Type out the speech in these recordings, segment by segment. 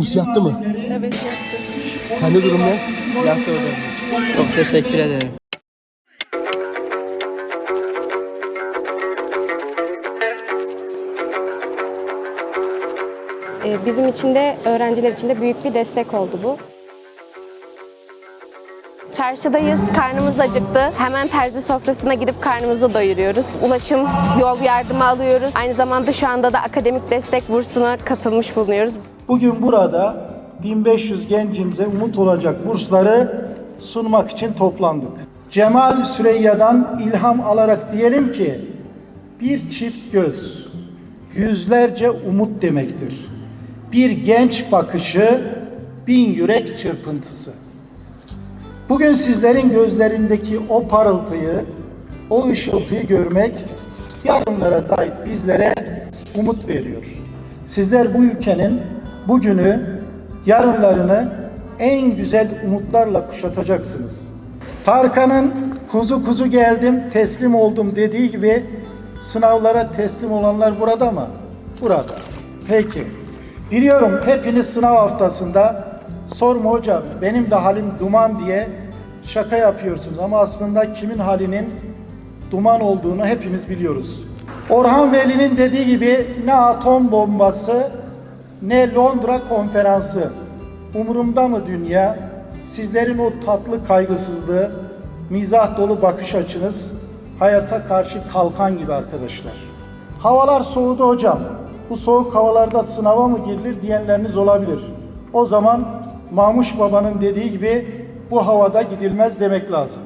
Kurs yattı mı? Evet yaptım. Sende durum ne? Yahtı hocam. Çok teşekkür ederim. Ee, Bizim için de öğrenciler için de büyük bir destek oldu bu. Çarşıdayız, karnımız acıktı. Hemen terzi sofrasına gidip karnımızı doyuruyoruz. Ulaşım, yol yardımı alıyoruz. Aynı zamanda şu anda da akademik destek bursuna katılmış bulunuyoruz. Bugün burada 1500 gencimize umut olacak bursları sunmak için toplandık. Cemal Süreyya'dan ilham alarak diyelim ki bir çift göz yüzlerce umut demektir. Bir genç bakışı bin yürek çırpıntısı. Bugün sizlerin gözlerindeki o parıltıyı, o ışıltıyı görmek yarınlara dair bizlere umut veriyor. Sizler bu ülkenin bugünü, yarınlarını en güzel umutlarla kuşatacaksınız. Tarkan'ın kuzu kuzu geldim, teslim oldum dediği gibi sınavlara teslim olanlar burada mı? Burada. Peki. Biliyorum hepiniz sınav haftasında sorma hocam benim de halim duman diye şaka yapıyorsunuz ama aslında kimin halinin duman olduğunu hepimiz biliyoruz. Orhan Veli'nin dediği gibi ne atom bombası ne Londra konferansı. Umurumda mı dünya? Sizlerin o tatlı kaygısızlığı, mizah dolu bakış açınız hayata karşı kalkan gibi arkadaşlar. Havalar soğudu hocam. Bu soğuk havalarda sınava mı girilir diyenleriniz olabilir. O zaman Mamuş Baba'nın dediği gibi bu havada gidilmez demek lazım.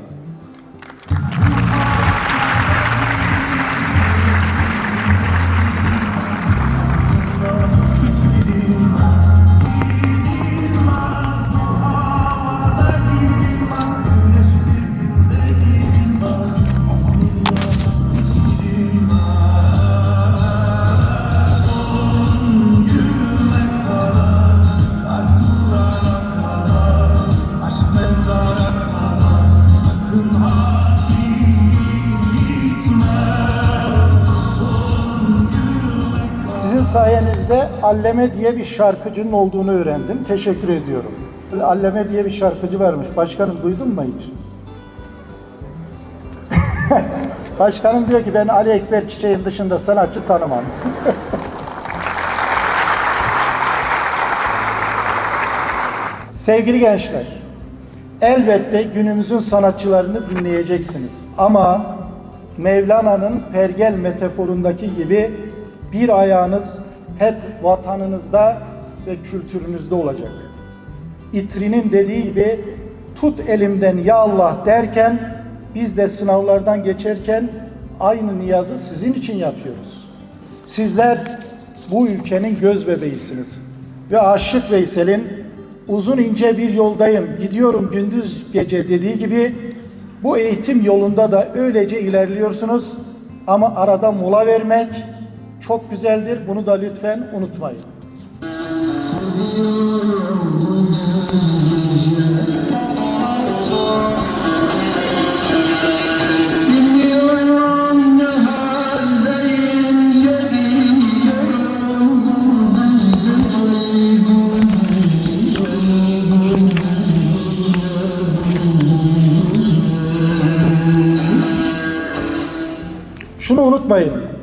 Sayenizde Alleme diye bir şarkıcının olduğunu öğrendim. Teşekkür ediyorum. Alleme diye bir şarkıcı varmış. Başkanım duydun mu hiç? Başkanım diyor ki ben Ali Ekber Çiçek'in dışında sanatçı tanımam. Sevgili gençler, elbette günümüzün sanatçılarını dinleyeceksiniz. Ama Mevlana'nın pergel metaforundaki gibi bir ayağınız hep vatanınızda ve kültürünüzde olacak. İtri'nin dediği gibi tut elimden ya Allah derken biz de sınavlardan geçerken aynı niyazı sizin için yapıyoruz. Sizler bu ülkenin göz bebeğisiniz. Ve Aşık Veysel'in uzun ince bir yoldayım, gidiyorum gündüz gece dediği gibi bu eğitim yolunda da öylece ilerliyorsunuz ama arada mola vermek çok güzeldir. Bunu da lütfen unutmayın. Şunu unutmayın.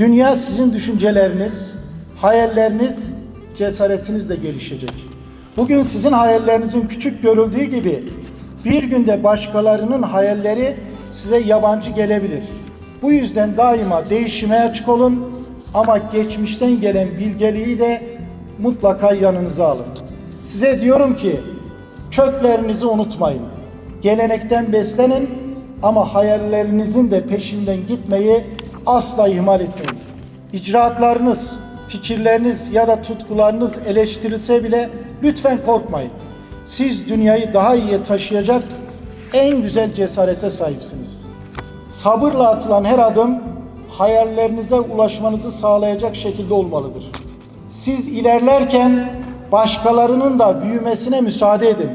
Dünya sizin düşünceleriniz, hayalleriniz, cesaretinizle gelişecek. Bugün sizin hayallerinizin küçük görüldüğü gibi bir günde başkalarının hayalleri size yabancı gelebilir. Bu yüzden daima değişime açık olun ama geçmişten gelen bilgeliği de mutlaka yanınıza alın. Size diyorum ki köklerinizi unutmayın. Gelenekten beslenin ama hayallerinizin de peşinden gitmeyi asla ihmal etmeyin. İcraatlarınız, fikirleriniz ya da tutkularınız eleştirilse bile lütfen korkmayın. Siz dünyayı daha iyiye taşıyacak en güzel cesarete sahipsiniz. Sabırla atılan her adım hayallerinize ulaşmanızı sağlayacak şekilde olmalıdır. Siz ilerlerken başkalarının da büyümesine müsaade edin.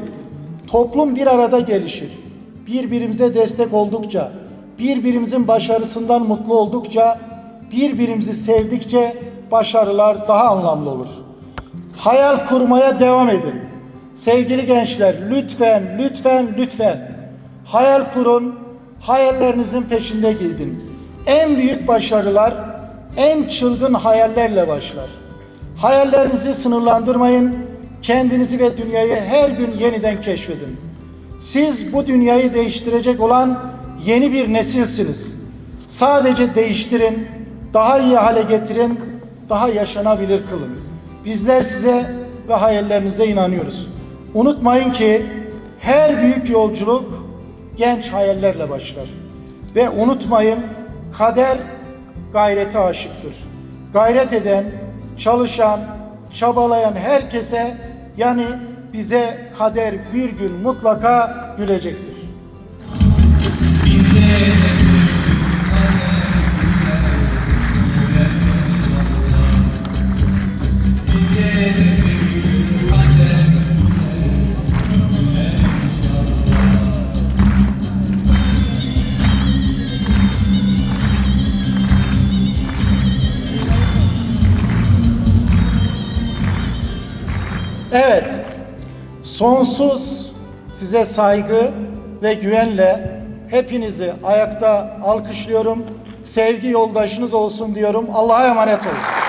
Toplum bir arada gelişir. Birbirimize destek oldukça, birbirimizin başarısından mutlu oldukça, birbirimizi sevdikçe başarılar daha anlamlı olur. Hayal kurmaya devam edin. Sevgili gençler lütfen, lütfen, lütfen hayal kurun, hayallerinizin peşinde gidin. En büyük başarılar en çılgın hayallerle başlar. Hayallerinizi sınırlandırmayın, kendinizi ve dünyayı her gün yeniden keşfedin. Siz bu dünyayı değiştirecek olan yeni bir nesilsiniz. Sadece değiştirin, daha iyi hale getirin, daha yaşanabilir kılın. Bizler size ve hayallerinize inanıyoruz. Unutmayın ki her büyük yolculuk genç hayallerle başlar. Ve unutmayın kader gayrete aşıktır. Gayret eden, çalışan, çabalayan herkese yani bize kader bir gün mutlaka gülecektir. Evet, sonsuz size saygı ve güvenle hepinizi ayakta alkışlıyorum. Sevgi yoldaşınız olsun diyorum. Allah'a emanet olun.